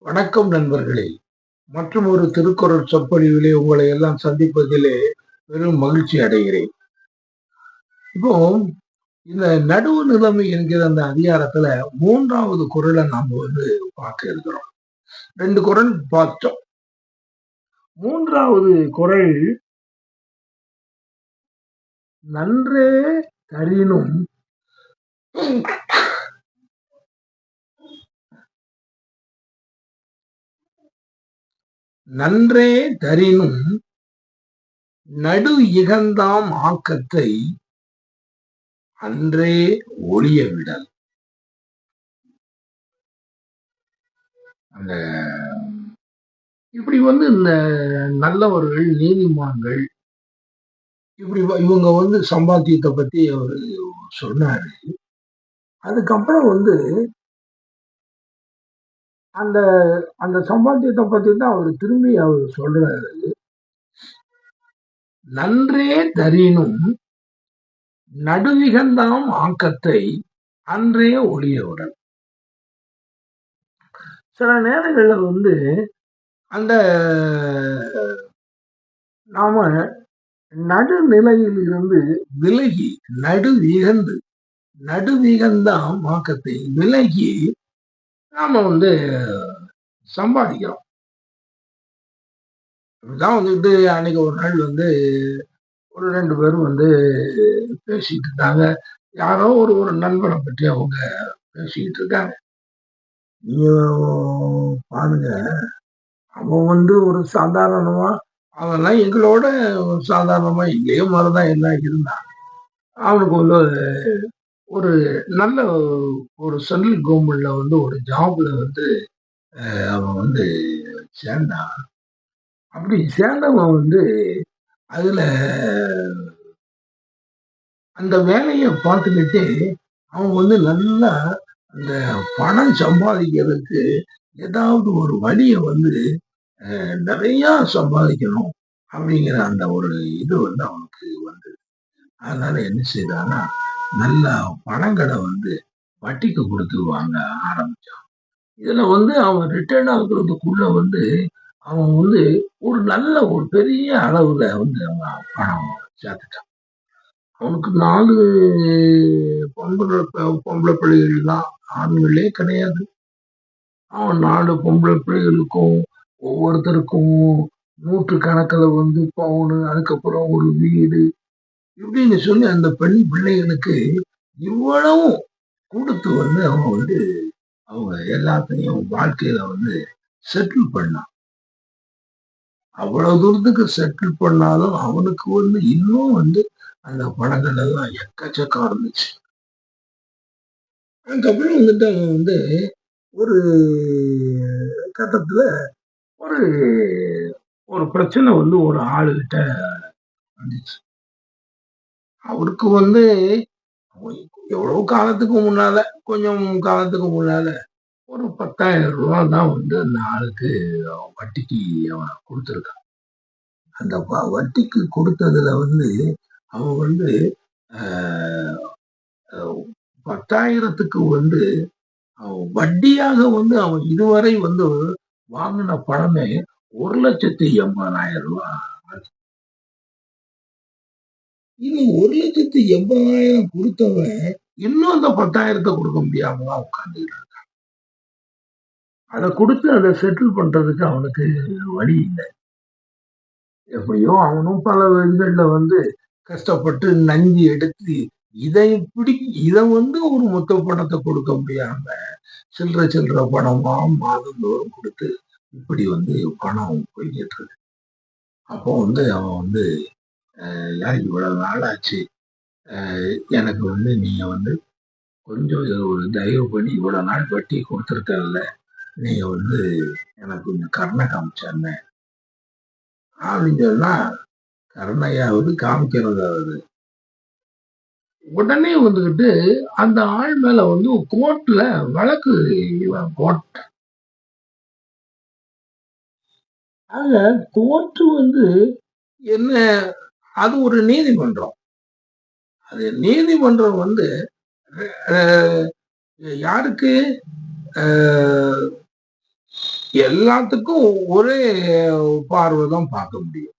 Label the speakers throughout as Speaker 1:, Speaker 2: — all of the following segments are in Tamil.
Speaker 1: வணக்கம் நண்பர்களே. மற்றும் ஒரு திருக்குறள் சொற்பொழிவிலே உங்களை எல்லாம் சந்திப்பதிலே பெரும் மகிழ்ச்சி அடைகிறேன். இப்போ இந்த நடுவு நிலைமை என்கிற அந்த அதிகாரத்துல மூன்றாவது குரலை நாம் வந்து பார்க்க இருக்கிறோம். ரெண்டு குரல் பார்த்தோம். மூன்றாவது குரல் நன்றே தரினும் நன்றே தரினும் நடு இகந்தாம் ஆக்கத்தை அன்றே ஒளிய விடல் அந்த இப்படி வந்து இந்த நல்லவர்கள் நீதிமான்கள் இப்படி இவங்க வந்து சம்பாத்தியத்தை பத்தி அவர் சொன்னாரு. அதுக்கப்புறம் வந்து அந்த அந்த சம்பாத்தியத்தை பத்தி தான் அவர் திரும்பி அவர் சொல்றாரு. நன்றே தரினும் நடுவிகந்தாம் ஆக்கத்தை அன்றே ஒளியவுடன். சில நேரங்கள்ல வந்து அந்த நாம நடுநிலையில் இருந்து விலகி நடுவிகந்து நடுவிகந்தாம் ஆக்கத்தை விலகி நாம வந்து சம்பாதிக்கிறோம். இப்படிதான் வந்துட்டு அன்னைக்கு ஒரு நாள் வந்து ஒரு ரெண்டு பேரும் வந்து பேசிட்டு இருந்தாங்க. யாரோ ஒரு ஒரு நண்பனை பற்றி அவங்க பேசிக்கிட்டு இருக்காங்க. நீங்க பாருங்க. அவன் வந்து ஒரு சாதாரணமா அவெல்லாம் எங்களோட சாதாரணமா எங்கேயோ மாதிரிதான் எல்லாம் இருந்தான் அவனுக்கு வந்து ஒரு நல்ல ஒரு சென்ட்ரல் கவர்மெண்ட்ல வந்து ஒரு ஜாப்ல வந்து அவன் வந்து சேர்ந்தான். அப்படி சேர்ந்தவன் வந்து அதுல அந்த வேலையை பார்த்துக்கிட்டு அவன் வந்து நல்லா அந்த பணம் சம்பாதிக்கிறதுக்கு ஏதாவது ஒரு வழியை வந்து நிறைய சம்பாதிக்கணும் அப்படிங்கிற அந்த ஒரு இது வந்து அவனுக்கு வந்து அதனால என்ன செய்தான்னா நல்ல பணங்களை வந்து வட்டிக்கு கொடுத்து வாங்க ஆரம்பிச்சான் இதில் வந்து அவன் ரிட்டர்ன் ஆகுறதுக்குள்ள வந்து அவன் வந்து ஒரு நல்ல ஒரு பெரிய அளவில் வந்து அவன் பணம் சேர்த்துட்டான் அவனுக்கு நாலு பொம்பளை பொம்பளை பிள்ளைகள் தான் ஆண்களே கிடையாது. அவன் நாலு பொம்பளை பிள்ளைகளுக்கும் ஒவ்வொருத்தருக்கும் நூற்று கணக்கில் வந்து பவுனு அதுக்கப்புறம் ஒரு வீடு இப்படின்னு சொல்லி அந்த பெண் பிள்ளைகளுக்கு இவ்வளவும் கொடுத்து வந்து அவங்க வந்து அவங்க எல்லாத்தையும் வாழ்க்கையில வந்து செட்டில் பண்ணான். அவ்வளவு தூரத்துக்கு செட்டில் பண்ணாலும் அவனுக்கு வந்து இன்னும் வந்து அந்த பணங்கள் எல்லாம் எக்கச்சக்கம் இருந்துச்சு. அதுக்கப்புறம் வந்துட்டு அவன் வந்து ஒரு கட்டத்துல ஒரு ஒரு பிரச்சனை வந்து ஒரு ஆளுகிட்ட வந்துச்சு. அவருக்கு வந்து எவ்வளவு காலத்துக்கு முன்னால கொஞ்சம் காலத்துக்கு முன்னால ஒரு பத்தாயிரம் ரூபா தான் வந்து அந்த ஆளுக்கு வட்டிக்கு அவன் கொடுத்துருக்கான். அந்த வட்டிக்கு கொடுத்ததுல வந்து அவன் வந்து பத்தாயிரத்துக்கு வந்து வட்டியாக வந்து அவன் இதுவரை வந்து வாங்கின பணமே ஒரு லட்சத்தி எண்பதாயிரம் ரூபாய் இது ஒரு லட்சத்தி எண்பதாயிரம் கொடுத்தவன் இன்னும் அந்த பத்தாயிரத்தை கொடுக்க முடியாம உட்காந்துட்டு உட்கார்ந்து இருக்கான். அதை கொடுத்து அதை செட்டில் பண்றதுக்கு அவனுக்கு வழி இல்லை. எப்படியோ அவனும் பல இதுகள்ல வந்து கஷ்டப்பட்டு நஞ்சி எடுத்து இதை பிடி இதை வந்து ஒரு மொத்த பணத்தை கொடுக்க முடியாம சில்லற சில்லற பணமா மாதந்தோறும் கொடுத்து இப்படி வந்து பணம் போய்கிட்டு இருக்கு. அப்போ வந்து அவன் வந்து இவ்வளவு நாள் ஆச்சு எனக்கு வந்து நீங்க வந்து கொஞ்சம் ஒரு தயவு பண்ணி இவ்வளவு நாள் வட்டி கொடுத்துருக்கல நீங்க வந்து எனக்கு கொஞ்சம் கருணை காமிச்சாருன்னு அப்படின்னு சொன்னா கருணையாவது காமிக்கிறதாவது உடனே வந்துக்கிட்டு அந்த ஆள் மேல வந்து கோர்ட்ல வழக்கு கோர்ட். ஆக கோர்ட்டு வந்து என்ன அது ஒரு நீதிமன்றம். அது நீதிமன்றம் வந்து யாருக்கு? எல்லாத்துக்கும் ஒரே பார்வை தான் பார்க்க முடியும்.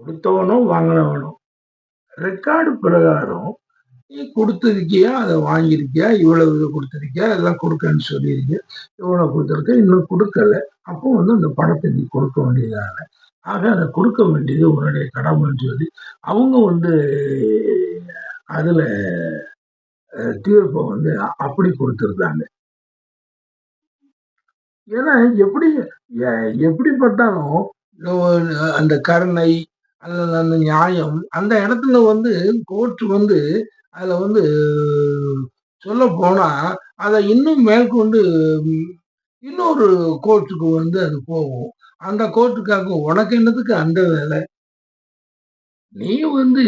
Speaker 1: கொடுத்தவனும் வாங்கினவனும். ரெக்கார்டு பிரகாரம் நீ கொடுத்துருக்கியா? அதை வாங்கியிருக்கியா? இவ்வளவு இதை கொடுத்துருக்கியா? எல்லாம் கொடுக்கன்னு சொல்லியிருக்கியா இவ்வளோ கொடுத்துருக்க இன்னும் கொடுக்கல. அப்போ வந்து அந்த பணத்தை நீ கொடுக்க வேண்டியதான ஆக அதை கொடுக்க வேண்டியது உன்னுடைய கடமைன்னு சொல்லி அவங்க வந்து அதில் தீர்ப்பை வந்து அப்படி கொடுத்துருந்தாங்க. ஏன்னா எப்படி எப்படி பார்த்தாலும் அந்த கருணை அல்லது அந்த நியாயம் அந்த இடத்துல வந்து கோர்ட் வந்து அதுல வந்து சொல்ல போனா அதை இன்னும் மேற்கொண்டு இன்னொரு கோர்ட்டுக்கு வந்து அது போகும். அந்த கோர்ட்டுக்காக உனக்கு என்னதுக்கு அந்த வேலை? நீ வந்து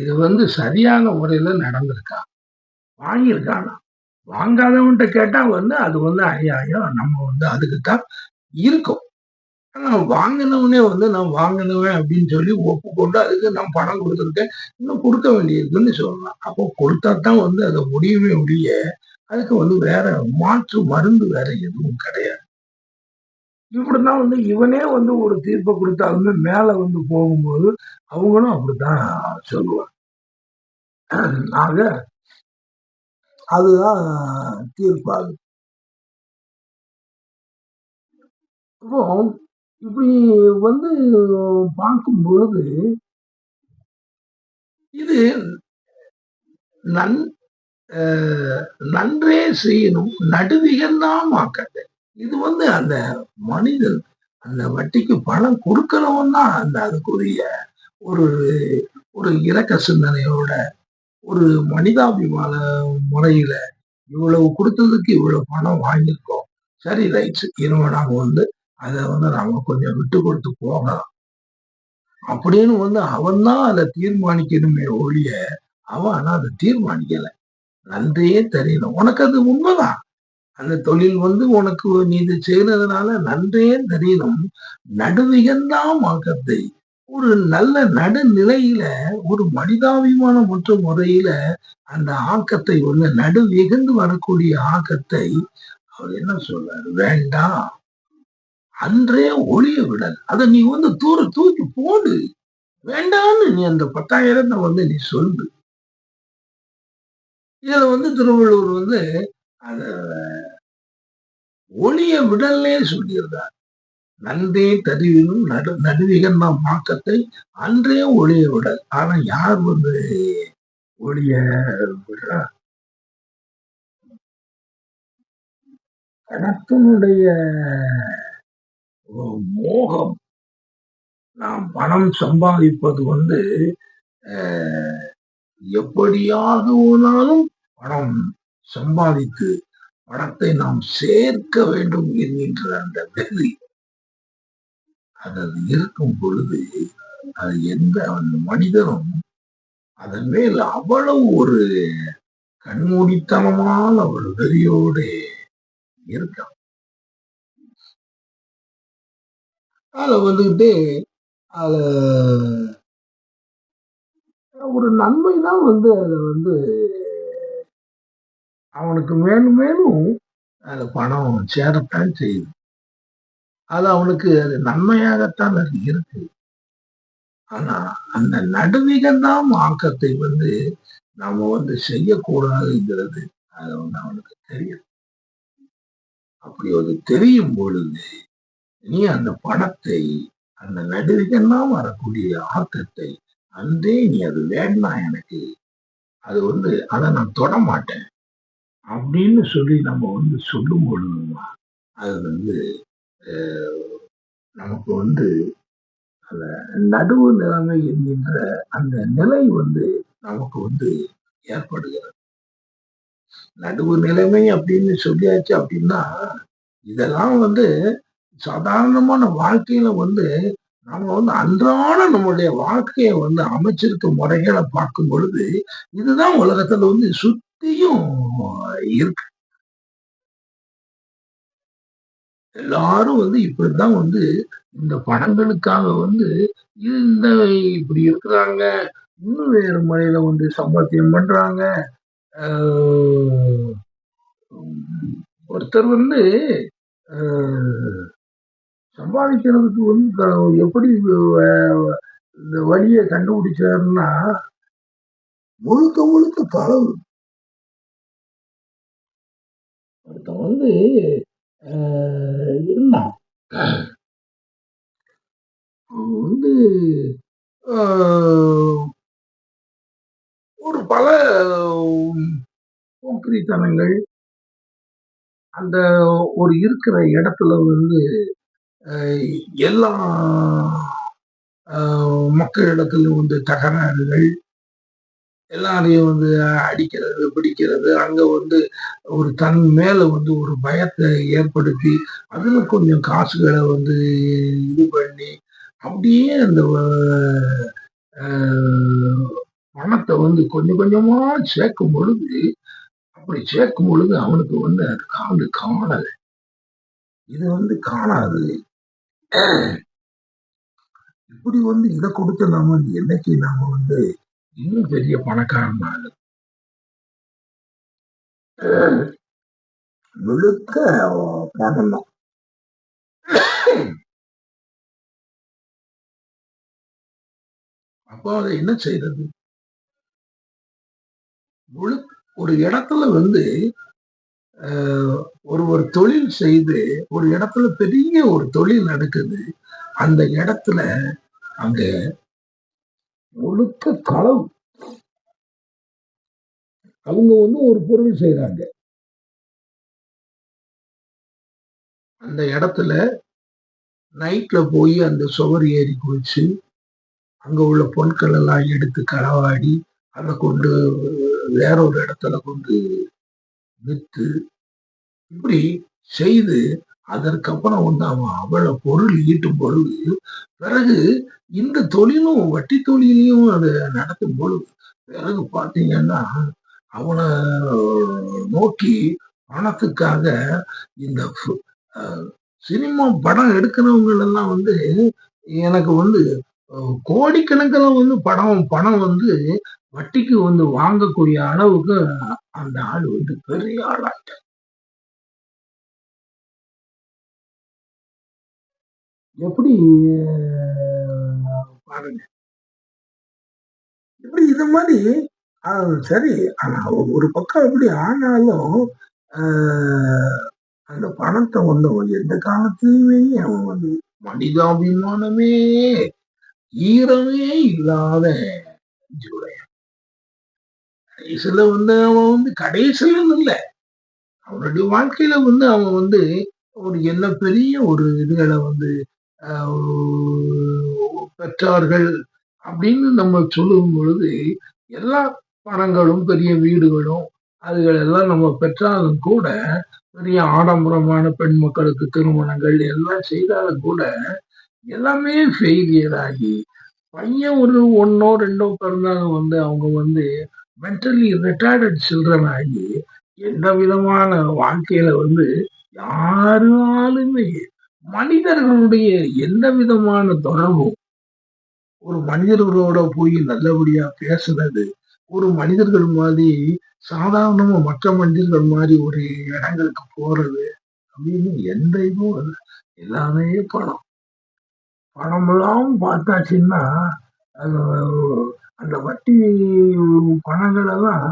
Speaker 1: இது வந்து சரியான முறையில நடந்திருக்கா? வாங்கியிருக்கானா? வாங்காதவன்ட்ட கேட்டா வந்து அது வந்து ஐயாயிரம் நம்ம வந்து அதுக்கு தான் இருக்கும். ஆனா வாங்கினவனே வந்து நான் வாங்கினவன் அப்படின்னு சொல்லி ஒப்புக்கொண்டு அதுக்கு நான் பணம் கொடுத்துருக்கேன். இன்னும் கொடுக்க வேண்டியிருக்குன்னு சொல்லலாம். அப்போ கொடுத்தா தான் வந்து அதை முடியவே முடிய அதுக்கு வந்து வேற மாற்று மருந்து வேற எதுவும் கிடையாது. இப்படிதான் வந்து இவனே வந்து ஒரு தீர்ப்பை கொடுத்தாலுமே மேல வந்து போகும்போது அவங்களும் அப்படித்தான் சொல்லுவாங்க. ஆக அதுதான் தீர்ப்பாகும். இப்போ இப்படி வந்து பார்க்கும் பொழுது இது நன் நன்றே செய்யணும் நடுவிகந்தான் மாக்கது இது வந்து அந்த மனிதன் அந்த வட்டிக்கு பணம் கொடுக்கிறவன் தான் அந்த அதுக்குரிய ஒரு ஒரு இலக்க சிந்தனையோட ஒரு மனிதாபிமான முறையில இவ்வளவு கொடுத்ததுக்கு இவ்வளவு பணம் வாங்கியிருக்கோம். சரி ரைட்ஸ் இனிமே நாம வந்து அதை வந்து நாம கொஞ்சம் விட்டு கொடுத்து போகலாம். அப்படின்னு வந்து அவன் தான் அதை தீர்மானிக்கணுமே ஒழிய அவன் ஆனா அதை தீர்மானிக்கலை. நன்றியே தெரியணும் உனக்கு அது உண்மைதான். அந்த தொழில் வந்து உனக்கு நீ இது செய்யறதுனால நன்றியே தெரியணும். நடுவிகந்தான் ஆக்கத்தை ஒரு நல்ல நடுநிலையில ஒரு மனிதாபிமானம் மற்ற முறையில அந்த ஆக்கத்தை வந்து நடுவிகந்து வரக்கூடிய ஆக்கத்தை அவர் என்ன சொல்றாரு? வேண்டாம். அன்றே ஒளிய விடல். அதை நீ வந்து தூர தூக்கி போடு. வேண்டான்னு நீ அந்த பத்தாயிரத்தை வந்து நீ சொல்லு. இதுல வந்து திருவள்ளுவர் வந்து அத ஒளிய விடல்லே சொல்லியிருந்தார். நன்றே தருவினும் நடு நடுவிகன் மாக்கத்தை அன்றே ஒளிய விடல். ஆனா யார் வந்து ஒளிய விடுறா பணத்தினுடைய மோகம். நாம் பணம் சம்பாதிப்பது வந்து எப்படியாக எப்படியாகவுனாலும் பணம் சம்பாதித்து பணத்தை நாம் சேர்க்க வேண்டும் என்கின்ற அந்த வெறி அது இருக்கும் பொழுது அது எந்த அந்த மனிதனும் அதன் மேல் அவ்வளவு ஒரு கண்மூடித்தனமான ஒரு வெறியோடு இருக்கான். அதுல வந்துகிட்டு அதுல ஒரு நன்மை தான் வந்து அதை வந்து அவனுக்கு மேலும் மேலும் அது பணம் சேரத்தான் செய்யுது. அது அவனுக்கு அது நன்மையாகத்தான் அது இருக்கு. ஆனா அந்த நடுவிகந்தான் ஆக்கத்தை வந்து நாம வந்து செய்யக்கூடாதுங்கிறது அது வந்து அவனுக்கு தெரியும். அப்படி அது தெரியும் பொழுது நீ அந்த பணத்தை அந்த நடுவிகெல்லாம் வரக்கூடிய ஆக்கத்தை அன்றே நீ அது வேண்டாம் எனக்கு. அது வந்து அதை நான் தொட மாட்டேன். அப்படின்னு சொல்லி நம்ம வந்து சொல்லும் பொழுதுதான் அது வந்து நமக்கு வந்து அந்த நடுவு நிலைமை என்கின்ற அந்த நிலை வந்து நமக்கு வந்து ஏற்படுகிறது. நடுவு நிலைமை அப்படின்னு சொல்லியாச்சு அப்படின்னா இதெல்லாம் வந்து சாதாரணமான வாழ்க்கையில வந்து நம்ம வந்து அன்றாட நம்மளுடைய வாழ்க்கையை வந்து அமைச்சிருக்க முறைகளை பார்க்கும் பொழுது இதுதான் உலகத்துல வந்து சக்தியும் இருக்கு எல்லாரும் வந்து இப்படிதான் வந்து இந்த படங்களுக்காக வந்து இந்த இப்படி இருக்கிறாங்க இன்னும் வேறு முறையில வந்து சம்பாத்தியம் பண்றாங்க. ஒருத்தர் வந்து சம்பாதிக்கிறதுக்கு வந்து எப்படி இந்த வழியை கண்டுபிடிச்சாருன்னா முழுக்க முழுக்க களவு வந்து இருந்தான். அவன் வந்து ஒரு பல போக்கிரித்தனங்கள் அந்த ஒரு இருக்கிற இடத்துல வந்து எல்லா அஹ், மக்களிடத்திலும் வந்து தகராறுகள் எல்லாரையும் வந்து அடிக்கிறது பிடிக்கிறது அங்க வந்து ஒரு தன் மேல வந்து ஒரு பயத்தை ஏற்படுத்தி அதுல கொஞ்சம் காசுகளை வந்து இது பண்ணி அப்படியே அந்த பணத்தை வந்து கொஞ்சம் கொஞ்சமா சேர்க்கும் பொழுது அப்படி சேர்க்கும் பொழுது அவனுக்கு வந்து அது காது காணல. இது வந்து காணாது. இப்படி வந்து இதை கொடுத்து நாம வந்து என்னைக்கு நாம வந்து இன்னும் பெரிய பணக்காரன் ஆகலாம். முழுக்க பணம் தான் அப்போ அதை என்ன செய்யறது முழு ஒரு இடத்துல வந்து ஒரு ஒரு தொழில் செய்து ஒரு இடத்துல பெரிய ஒரு தொழில் நடக்குது. அந்த இடத்துல அங்க முழுக்க களவு. அவங்க வந்து ஒரு பொருள் செய்யறாங்க அந்த இடத்துல நைட்ல போய் அந்த சுவர் ஏறி குளிச்சு அங்க உள்ள பொருட்கள் எல்லாம் எடுத்து களவாடி அதை கொண்டு வேற ஒரு இடத்துல கொண்டு வித்து இப்படி செய்து அதற்கப்புறம் வந்து அவன் அவ்வளவு பொருள் ஈட்டும் பொழுது பிறகு இந்த தொழிலும் வட்டி தொழிலையும் அது நடத்தும் பொழுது பிறகு பார்த்தீங்கன்னா அவனை நோக்கி பணத்துக்காக இந்த சினிமா படம் எடுக்கிறவங்களெல்லாம் வந்து எனக்கு வந்து கோடிக்கணக்கில் வந்து படம் பணம் வந்து வட்டிக்கு வந்து வாங்கக்கூடிய அளவுக்கு அந்த ஆள் வந்து பெரிய ஆளா எப்படி பாருங்க. இப்படி இது மாதிரி சரி ஆனா ஒரு பக்கம் எப்படி ஆனாலும் அந்த பணத்தை வந்து எந்த காலத்திலுமே அவன் வந்து மனிதாபிமானமே ஈரமே இல்லாத ஜூலை கடைசியில வந்து அவன் வந்து கடைசியில இல்ல. அவனுடைய வாழ்க்கையில வந்து அவன் வந்து ஒரு என்ன பெரிய ஒரு இதுகளை வந்து பெற்றார்கள் அப்படின்னு நம்ம சொல்லும் பொழுது எல்லா பணங்களும் பெரிய வீடுகளும் அதுகளெல்லாம் நம்ம பெற்றாலும் கூட பெரிய ஆடம்பரமான பெண் மக்களுக்கு திருமணங்கள் எல்லாம் செய்தாலும் கூட எல்லாமே ஃபெயிலியர் ஆகி பையன் ஒரு ஒன்னோ ரெண்டோ பிறந்தாலும் வந்து அவங்க வந்து மென்டலி ரிட்டையர்ட் சில்ட்ரன் ஆகி எந்த விதமான வாழ்க்கையில வந்து யாராலுமே மனிதர்களுடைய எந்த விதமான தொடர்பும் ஒரு மனிதர்களோட போய் நல்லபடியா பேசுறது ஒரு மனிதர்கள் மாதிரி சாதாரணமா மற்ற மனிதர்கள் மாதிரி ஒரு இடங்களுக்கு போறது அப்படின்னு எந்த இதுவும் இல்லை. எல்லாமே பணம். பணமெல்லாம் பார்த்தாச்சுன்னா அது அந்த வட்டி பணங்களெல்லாம்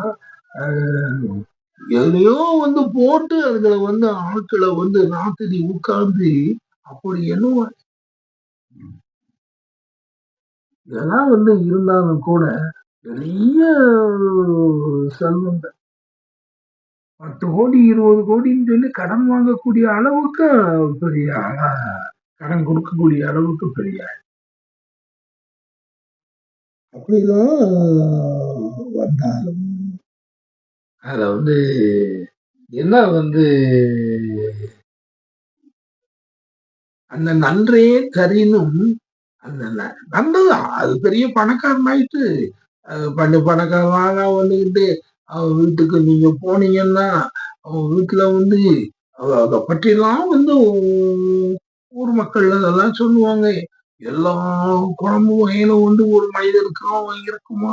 Speaker 1: எதையோ வந்து போட்டு அதுல வந்து ஆட்களை வந்து ராத்திரி உட்கார்ந்து அப்படி என்னவோ இதெல்லாம் வந்து இருந்தாலும் கூட பெரிய செல்வங்கள் பத்து கோடி இருபது கோடின்னு சொல்லி கடன் வாங்கக்கூடிய அளவுக்கு பெரிய ஆளா கடன் கொடுக்கக்கூடிய அளவுக்கு பெரிய ஆள். வந்தாலும் அதில் வந்து என்ன வந்து அந்த நன்றே கரினும் அந்த நல்லதான் அது பெரிய பணக்காரன் ஆயிட்டு பண்டு பண்ணு பணக்காரனா வந்துகிட்டு அவன் வீட்டுக்கு நீங்க போனீங்கன்னா அவன் வீட்டுல வந்து அவ- அதை பற்றிலாம் வந்து ஊர் மக்கள் அதெல்லாம் சொல்லுவாங்க. எல்லா குழம்பு வகையிலும் வந்து ஒரு மனிதனுக்கு அவன் இருக்குமா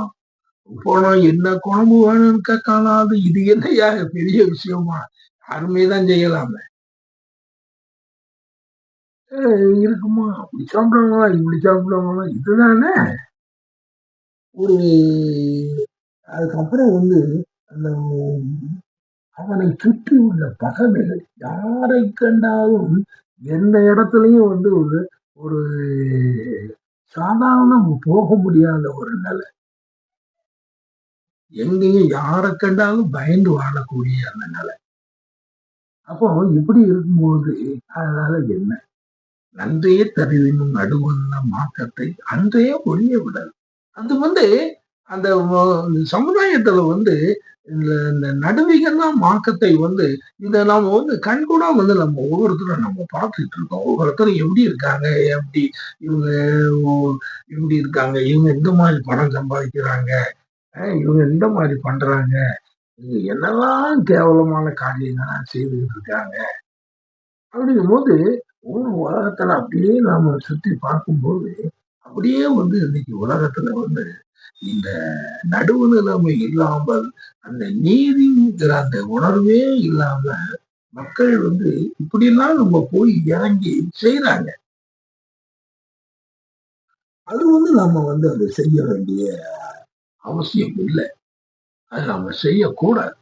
Speaker 1: போனா என்ன குழம்பு வேணும்னு கேட்கலாம் இது என்னையா பெரிய விஷயமா? யாருமே தான் செய்யலாமே. இருக்குமா? அப்படி சாப்பிடுவாங்களா? இப்படி சாப்பிடுவாங்களா? இதுதானே? ஒரு அதுக்கப்புறம் வந்து அந்த அவனை சுற்றி உள்ள பகைமைகள் யாரை கண்டாலும் எந்த இடத்துலயும் வந்து ஒரு ஒரு சாதாரண போக முடியாத ஒரு நிலை. எங்கேயும் யாரை கண்டாலும் பயந்து வாழக்கூடிய அந்த நிலை. அப்போ இப்படி இருக்கும்போது அதனால என்ன? நன்றே தருவினும் நடுவந்த மாற்றத்தை அன்றே ஒழிய விடல். அது வந்து அந்த சமுதாயத்துல வந்து இந்த இந்த நடுவிகள்லாம் மாக்கத்தை வந்து இதை நாம வந்து கண்கூடா வந்து நம்ம ஒவ்வொருத்தரும் நம்ம பார்த்துட்டு இருக்கோம். ஒவ்வொருத்தரும் எப்படி இருக்காங்க? எப்படி இவங்க எப்படி இப்படி இருக்காங்க? இவங்க எந்த மாதிரி பணம் சம்பாதிக்கிறாங்க? இவங்க எந்த மாதிரி பண்றாங்க? இவங்க என்னெல்லாம் கேவலமான காரியங்கள்லாம் செய்துகிட்டு இருக்காங்க. அப்படிங்கும் போது ஒரு உலகத்துல அப்படியே நாம சுத்தி பார்க்கும்போது அப்படியே வந்து இன்னைக்கு உலகத்துல வந்து இந்த நடுவு நிலைமை இல்லாமல் அந்த நீதிங்கிற அந்த உணர்வே இல்லாம மக்கள் வந்து இப்படிலாம் நம்ம போய் இறங்கி செய்யறாங்க அது வந்து நம்ம வந்து அதை செய்ய வேண்டிய அவசியம் இல்லை. அது நம்ம செய்யக்கூடாது.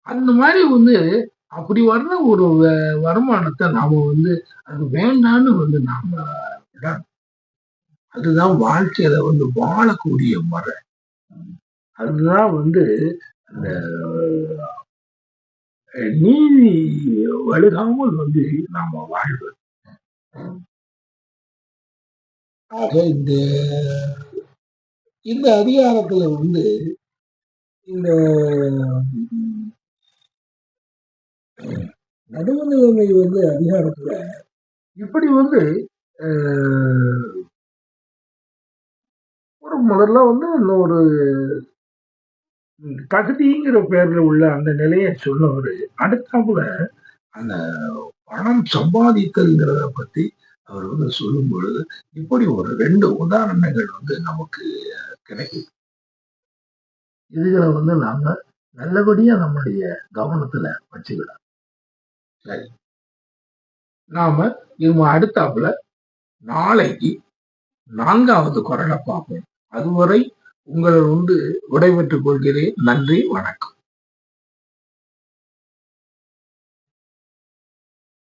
Speaker 1: அந்த மாதிரி வந்து அப்படி வர்ற ஒரு வ- வருமானத்தை நாம வந்து அது வேண்டான்னு வந்து நாம விடணும். அதுதான் வாழ்க்கையில வந்து வாழக்கூடிய முறை. அதுதான் வந்து அந்த நீதி வழுகாமல் வந்து நாம வாழ்வது. ஆக இந்த இந்த அதிகாரத்துல வந்து இந்த நடுவுநிலைமை வந்து அதிகாரத்துல இப்படி வந்து ஒரு முதல்ல வந்து ஒரு தகுதிங்கிற பேர்ல உள்ள அந்த நிலையை சொன்னவர். அடுத்தாப்புல அந்த பணம் சம்பாதித்தல்ங்கிறத பத்தி அவர் வந்து சொல்லும் பொழுது இப்படி ஒரு ரெண்டு உதாரணங்கள் வந்து நமக்கு கிடைக்குது. இதுகளை வந்து நாம நல்லபடியா நம்முடைய கவனத்துல வச்சுக்கலாம் சரி. நாம இவங்க அடுத்தாப்புல நாளைக்கு நான்காவது குரலை பார்ப்போம். அதுவரை உங்களை வந்து விடைபெற்றுக் கொள்கிறேன். நன்றி வணக்கம்.